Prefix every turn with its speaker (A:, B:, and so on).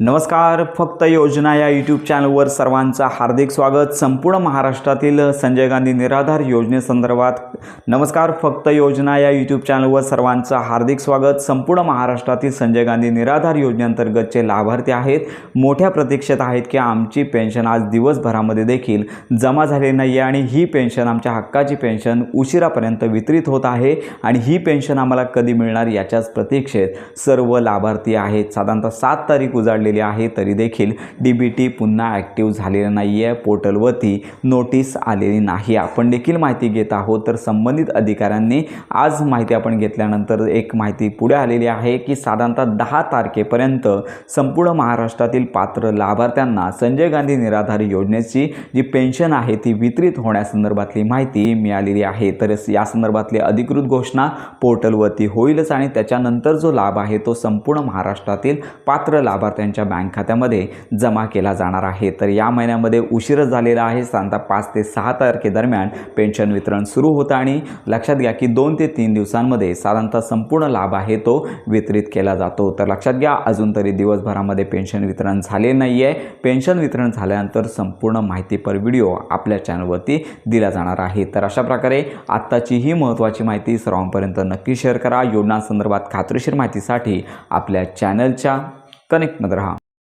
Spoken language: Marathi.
A: नमस्कार फक्त योजना या यूट्यूब चॅनलवर सर्वांचं हार्दिक स्वागत. संपूर्ण महाराष्ट्रातील संजय गांधी निराधार योजनेसंदर्भात नमस्कार फक्त योजना या यूट्यूब चॅनलवर सर्वांचं हार्दिक स्वागत. संपूर्ण महाराष्ट्रातील संजय गांधी निराधार योजनेअंतर्गतचे लाभार्थी आहेत. मोठ्या प्रतीक्षेत आहेत की आमची पेन्शन आज दिवसभरामध्ये देखील जमा झाली नाही आहे आणि ही पेन्शन आमच्या हक्काची पेन्शन उशिरापर्यंत वितरित होत आहे आणि ही पेन्शन आम्हाला कधी मिळणार याच्याच प्रतीक्षेत सर्व लाभार्थी आहेत. साधारणतः सात तारीख काढलेली आहे तरी देखील डी बी टी पुन्हा ॲक्टिव्ह झालेलं नाही आहे पोर्टलवरती नोटीस आलेली नाही. आपण देखील माहिती घेत आहोत. तर संबंधित अधिकाऱ्यांनी आज माहिती आपण घेतल्यानंतर एक माहिती पुढे आलेली आहे की साधारणतः दहा तारखेपर्यंत संपूर्ण महाराष्ट्रातील पात्र लाभार्थ्यांना संजय गांधी निराधार योजनेची जी पेन्शन आहे ती वितरित होण्यासंदर्भातली माहिती मिळालेली आहे. तर या संदर्भातली अधिकृत घोषणा पोर्टलवरती होईलच आणि त्याच्यानंतर जो लाभ आहे तो संपूर्ण महाराष्ट्रातील पात्र लाभार्थ्यांच्या बँक खात्यामध्ये जमा केला जाणार आहे. तर या महिन्यामध्ये उशीरच झालेला आहे. साधारणतः पाच ते सहा तारखेदरम्यान पेन्शन वितरण सुरू होतं आणि लक्षात घ्या की दोन ते तीन दिवसांमध्ये साधारणतः संपूर्ण लाभ आहे तो वितरित केला जातो. तर लक्षात घ्या अजून तरी दिवसभरामध्ये पेन्शन वितरण झाले नाही आहे पेन्शन वितरण झाल्यानंतर संपूर्ण माहितीपर व्हिडिओ आपल्या चॅनलवरती दिला जाणार आहे. तर अशा प्रकारे आत्ताची ही महत्त्वाची माहिती सर्वांपर्यंत नक्की शेअर करा. योजनांसंदर्भात खात्रीशीर माहितीसाठी आपल्या चॅनलच्या कनेक्टमध्ये राहा।